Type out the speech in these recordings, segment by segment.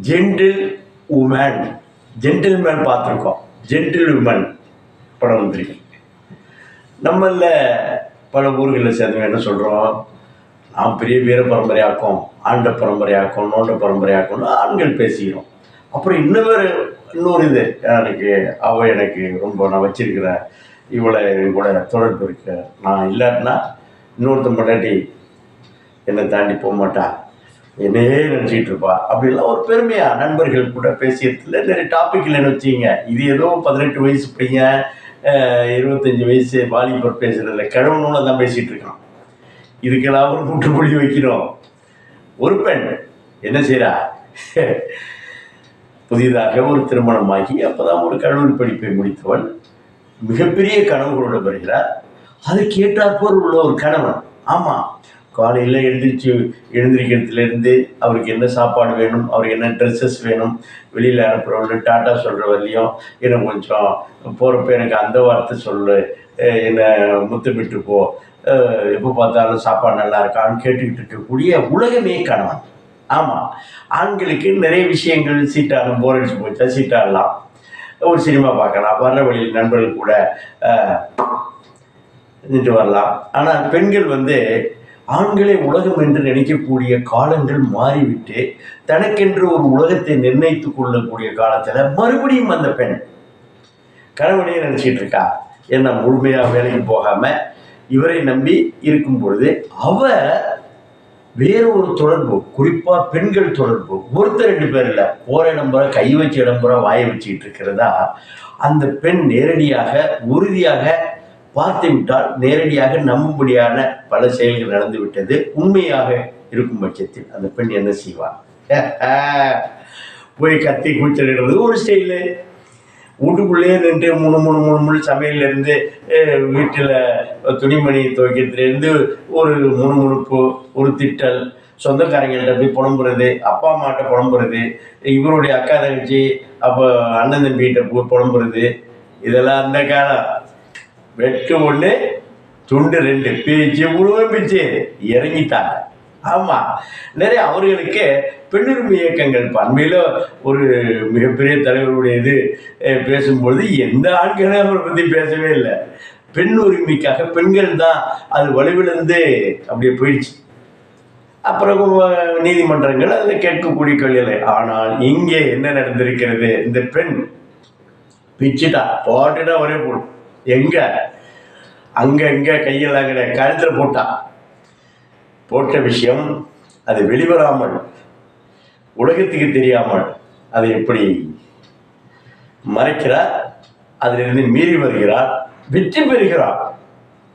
Gentle woman gentleman பார்த்துருக்கோம். Gentlewoman படம் வந்திருக்கு. நம்மள பல ஊர்களில் சேர்ந்தவங்க என்ன சொல்கிறோம் நாம் பெரிய வீர பரம்பரையாக்கும் ஆண்ட பரம்பரையாக்கும் நோண்ட பரம்பரையாக்கும்னு ஆண்கள் பேசிக்கிறோம் அப்புறம் இன்னொரு இன்னொரு இது எனக்கு அவ எனக்கு ரொம்ப நான் வச்சிருக்கிறேன் இவளை என் கூட தொடர்பு இருக்க நான் இல்லாட்டினா இன்னொருத்தன் முன்னாடி என்னை தாண்டி போக மாட்டா. என்னையே நினச்சிக்கிட்டு இருப்பா. அப்படிலாம் ஒரு பெருமையா நண்பர்கள் கூட பேசியதில் நிறைய டாபிக்ல என்ன வச்சிங்க? இது ஏதோ பதினெட்டு வயசு பையன் இருபத்தஞ்சி வயசு வாலிபர் பேசுகிறதில்ல கிழவனோட தான் பேசிகிட்டு இருக்கான். இதுக்கெல்லாம் ஒரு முற்றுப்புள்ளி வைக்கிறோம் ஒரு பெண் என்ன செய்கிறா புதிதாக ஒரு திருமணமாகி அப்பதான் ஒரு கல்லூரி படிப்பை முடித்தவள். மிகப்பெரிய கனவுகளோடு வருகிறார். அதுக்கு ஏற்றாற்போல் உள்ள ஒரு கணவன். ஆமாம் காலையில் எழுந்திரிச்சு எழுந்திரிக்கிறதுலேருந்து அவருக்கு என்ன சாப்பாடு வேணும் அவருக்கு என்ன ட்ரெஸ்ஸஸ் வேணும் வெளியில் அனுப்புகிறவங்க டாட்டா சொல்கிற வரலையும் எனக்கு கொஞ்சம் போகிறப்ப எனக்கு அந்த வார்த்தை சொல்லு. என்னை முத்தமிட்டு போ. எப்போ பார்த்தாலும் சாப்பாடு நல்லா இருக்கான்னு கேட்டுக்கிட்டு இருக்கக்கூடிய உலகமே கணவன். ஆமாம் ஆண்களுக்கு நிறைய விஷயங்கள் சீட்டாடும் போர் அடிச்சு போச்சா சீட்டாடலாம். ஒரு சினிமா பார்க்கலாம் வர்ற வழியில் நண்பர்கள் கூட நின்று வரலாம். ஆனால் பெண்கள் வந்து ஆண்களே உலகம் என்று நினைக்கக்கூடிய காலங்கள் மாறிவிட்டு தனக்கென்று ஒரு உலகத்தை நிர்ணயித்து கொள்ளக்கூடிய காலத்தில் மறுபடியும் அந்த பெண். கணவனையே நினச்சிட்டு இருக்கா என்ன முழுமையாக வேலைக்கு போகாமல் இவரை நம்பி இருக்கும் பொழுது அவ வேற ஒரு தொடர்பு குறிப்பா பெண்கள் தொடர்பு. ஒருத்தர் ரெண்டு பேர் இல்லை போரை இடம்புற கை வச்சு இடம்புற வாயை வச்சுக்கிட்டு இருக்கிறதா அந்த பெண் நேரடியாக உறுதியாக பார்த்துவிட்டால் நேரடியாக நம்பும்படியான பல செயல்கள் நடந்து விட்டது. உண்மையாக இருக்கும் பட்சத்தில் அந்த பெண் என்ன செய்வார் போய் கத்தி கூச்சலிடுறது ஒரு ஸ்டைலு வீட்டுக்குள்ளேயே நின்று மூணு மூணு மூணு மூணு சமையலேருந்து வீட்டில் துணிமணி துவைக்கிறதுலேருந்து ஒரு முணுமுணுப்பு ஒரு திட்டல் சொந்தக்காரங்கள்ட்ட போய் புலம்புறது அப்பா அம்மாட்ட புலம்புறது இவருடைய அக்கா தங்கச்சி அப்போ அண்ணன் தம்பிகிட்ட போய் புலம்புறது இதெல்லாம் அந்த காலம். வெட்டு ஒன்று துண்டு ரெண்டு. பிச்சு முழுவதும் பிச்சு. இறங்கிட்டாங்க. ஆமாம் நிறைய அவர்களுக்கு பெண்ணுரிமை இயக்கங்கள் பண்மையில் ஒரு மிகப்பெரிய தலைவருடைய இது பேசும்பொழுது எந்த ஆண்களும் அவரை பற்றி பேசவே இல்லை. பெண் உரிமைக்காக பெண்கள் தான் அது வலுவிழந்து அப்படியே போயிடுச்சு. அப்புறம் நீதிமன்றங்கள் அதில் கேட்கக்கூடிய கேள்விகளை ஆனால் இங்கே என்ன நடந்திருக்கிறது? இந்த பெண் பிச்சுட்டா போட்டுட்டா ஒரே போடும் எங்க? அங்க இங்க கையெல்லாம் கிடையாது. கழுத்தில் போட்டான் போட்ட விஷயம் அது வெளிவராமல் உலகத்துக்கு தெரியாமல் அதை எப்படி மறைக்கிறார்? அதிலிருந்து மீறி வருகிறார். வெற்றி பெறுகிறார்.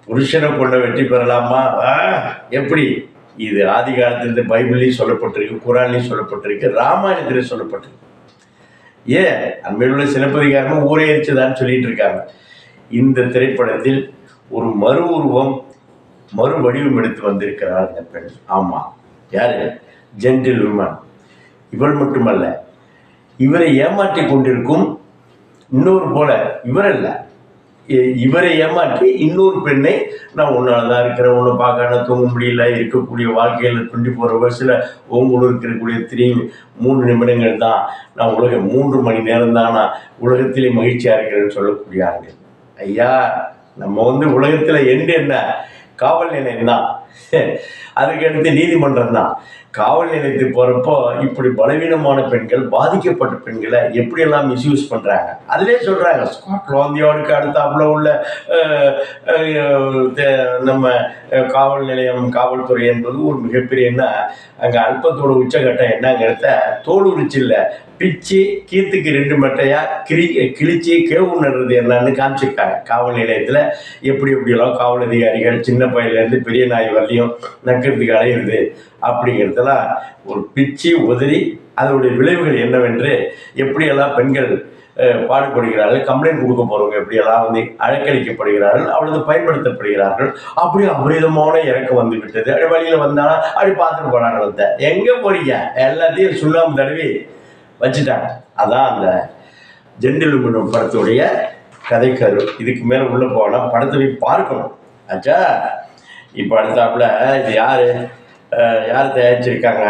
புருஷனை கொண்ட வெற்றி பெறலாமா? ஆ, எப்படி? இது ஆதி காலத்திலிருந்து பைபிள்லையும் சொல்லப்பட்டிருக்கு குரான்லையும் சொல்லப்பட்டிருக்கு ராமாயணத்திலையும் சொல்லப்பட்டிருக்கு. ஏன்? அண்மையில் உள்ள சிலப்பதிகாரமும் ஊரே எரிச்சதான்னு சொல்லிட்டு இருக்காங்க. இந்த திரைப்படத்தில் ஒரு மறு உருவம் மறு வடிவம் எடுத்து வந்திருக்கிறார் இந்த பெண். ஆமாம் யாரு? ஜென்டில் உமன் இவள் மட்டுமல்ல. இவரை ஏமாற்றி கொண்டிருக்கும் இன்னொரு போல இவரல்ல. இவரை ஏமாற்றி இன்னொரு பெண்ணை நான் உன்னால தான் இருக்கிறேன் ஒன்று பார்க்க தூங்க முடியல. இருக்கக்கூடிய வாழ்க்கையில் டுவெண்ட்டி ஃபோர் ஹவர்ஸில் உங்களுக்கு இருக்கக்கூடிய த்ரீ மூணு நிமிடங்கள் தான். நான் உலகம் மூன்று மணி நேரம் தான் நான் உலகத்திலே மகிழ்ச்சியாக இருக்கிறேன்னு சொல்லக்கூடிய ஆண்கள் ஐயா நம்ம வந்து உலகத்தில் எண்டு என்ன? காவல் நிலையம் தான். அதுக்கடுத்து நீதிமன்றம் தான். காவல் நிலையத்துக்கு போகிறப்போ இப்படி பலவீனமான பெண்கள் பாதிக்கப்பட்ட பெண்களை எப்படியெல்லாம் மிஸ்யூஸ் பண்ணுறாங்க அதிலே சொல்கிறாங்க ஸ்காட்லாந்தியோடுக்கு அடுத்தாப்புல உள்ள நம்ம காவல் நிலையம் காவல்துறை என்பது ஒரு மிகப்பெரிய என்ன அங்கே அல்பத்தோட உச்சகட்டம் என்னங்கிறத தோல் உரிச்சில்ல பிச்சு கீத்துக்கு ரெண்டு மட்டையா கிளி கிழிச்சு கேவு நடுறது என்னன்னு காமிச்சிருக்காங்க. காவல் நிலையத்தில் எப்படி எப்படியெல்லாம் காவல் அதிகாரிகள் சின்ன பையன்லேருந்து பெரிய நாய் வரலையும் நக்கிறதுக்கு அலையிறது அப்படிங்கிறதெல்லாம் ஒரு பிச்சு உதறி அதனுடைய விளைவுகள் என்னவென்று எப்படியெல்லாம் பெண்கள் பாடுபடுகிறார்கள் கம்ப்ளைண்ட் கொடுக்க போகிறவங்க எப்படியெல்லாம் வந்து அழைக்கழிக்கப்படுகிறார்கள் அவளது பயன்படுத்தப்படுகிறார்கள் அப்படி அபரிதமான இறக்கம் வந்து விட்டது அப்படி வழியில் வந்தாலும் அப்படி பார்த்துட்டு போனாங்க வந்த. எங்கே போறீங்க? எல்லாத்தையும் சுண்ணாம்பு தடவி வச்சுட்டாங்க. அதான் அந்த ஜென்டில்மன் படத்துடைய கதைக்கரு இதுக்கு மேலே உள்ளே போனால் படத்தை போய் பார்க்கணும். ஆச்சா இப்போ அடுத்தாப்புல இது யார்? யார் தயாரிச்சிருக்காங்க?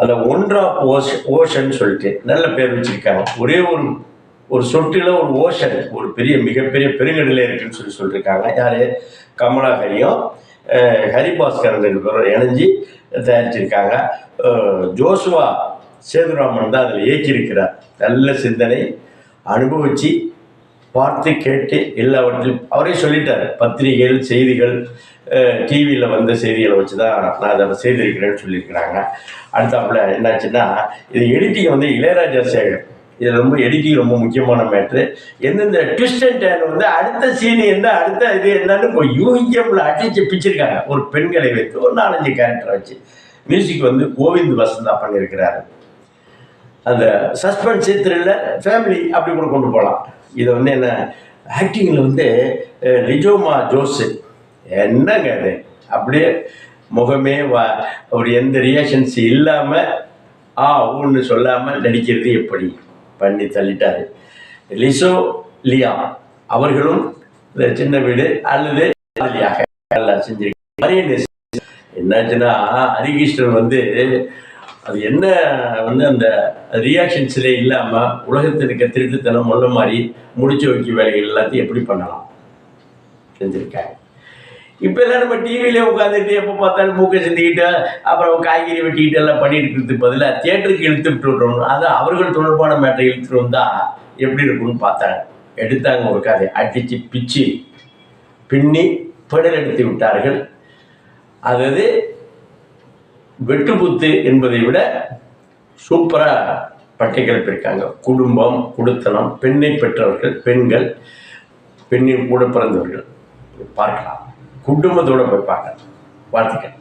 அந்த ஒன்றா ஓஷ் ஓஷன் சொல்லிட்டு நல்ல பேர் வச்சிருக்காங்க. ஒரே ஒரு ஒரு சொட்டில் ஒரு ஓஷன் ஒரு பெரிய மிகப்பெரிய பெருங்கடலே இருக்குன்னு சொல்லி சொல்லியிருக்காங்க யார்? கமலா ஹரியும் ஹரிபாஸ்கரன் ரெண்டு பேரும் இணைஞ்சு தயாரிச்சிருக்காங்க. ஜோசுவா சேதுராமன் தான் அதில் இயக்கியிருக்கிறார். நல்ல சிந்தனை அனுபவித்து பார்த்து கேட்டு எல்லாவற்றையும் அவரே சொல்லிட்டார் பத்திரிகைகள் செய்திகள் டிவியில் வந்த செய்திகளை வச்சு தான் நான் அதை செய்திருக்கிறேன்னு சொல்லியிருக்கிறாங்க. அடுத்தாப்புல என்னாச்சுன்னா இது எடிட்டிங் வந்து இளையராஜா சேகர் இது ரொம்ப எடிட்டிங் ரொம்ப முக்கியமான மேட்ரு எந்தெந்த ட்விஸ்ட் அண்ட் டேன் வந்து அடுத்த சீன் என்ன அடுத்த இது என்னன்னு இப்போ யூகியமில் அடிச்சு பிச்சிருக்காங்க. ஒரு பெண்களை வைத்து ஒரு நாலஞ்சு கேரக்டர் வச்சு. மியூசிக் வந்து கோவிந்த் வசந்தா பண்ணியிருக்கிறாரு. அந்த சஸ்பென்ஸ் த்ரில்லர் ஃபேமிலி அப்படி கூட கொண்டு போகலாம். இதை வந்து என்ன ஆக்டிங்கில் வந்து அஹ், லிஜோமா ஜோஸு என்னங்க அது அப்படியே முகமே வா ஒரு எந்த ரியாக்ஷன்ஸ் இல்லாமல் ஆ ஊன்னு சொல்லாமல் நடிக்கிறது எப்படி? பண்ணி தள்ளிட்டார். லிசோ லியா அவர்களும் இந்த சின்ன வீடு அல்லது நல்லா செஞ்சிருக்காங்க என்னாச்சுன்னா ஹரிகிருஷ்ணன் வந்து அது என்ன வந்து அந்த ரியாக்ஷன்ஸ்லே இல்லாமல் உலகத்தில் இருக்க திருட்டுத்தனம் முள்ள மாதிரி முடிச்சு வைக்க வேலைகள் எல்லாத்தையும் எப்படி பண்ணலாம்? செஞ்சுருக்காங்க இப்போ எல்லாம் நம்ம டிவியிலே உட்காந்துட்டு எப்போ பார்த்தாலும் மூக்கை சிந்திக்கிட்டு அப்புறம் காய்கறி வெட்டிக்கிட்டு எல்லாம் பண்ணிட்டு இருக்கிறதுக்கு பதிலாக தியேட்டருக்கு இழுத்து விட்டு அது அவர்கள் தொடர்பான மேட்டரை இழுத்துட்டு வந்தால் எப்படி இருக்கும்னு பார்த்தாங்க. எடுத்தாங்க ஒரு கதை. அடித்து பிச்சு. பின்னி பெடல் எடுத்து விட்டார்கள். அதாவது வெட்டுப்புத்து என்பதை விட சூப்பராக பட்டை கிளப்பியிருக்காங்க குடும்பம் குடுத்தனம் பெண்ணை பெற்றவர்கள் பெண்கள் பெண்ணின் கூட பிறந்தவர்கள். பார்க்கலாம். குடும்பத்தோட போய் பார்க்கலாம். வாழ்த்துக்கள்.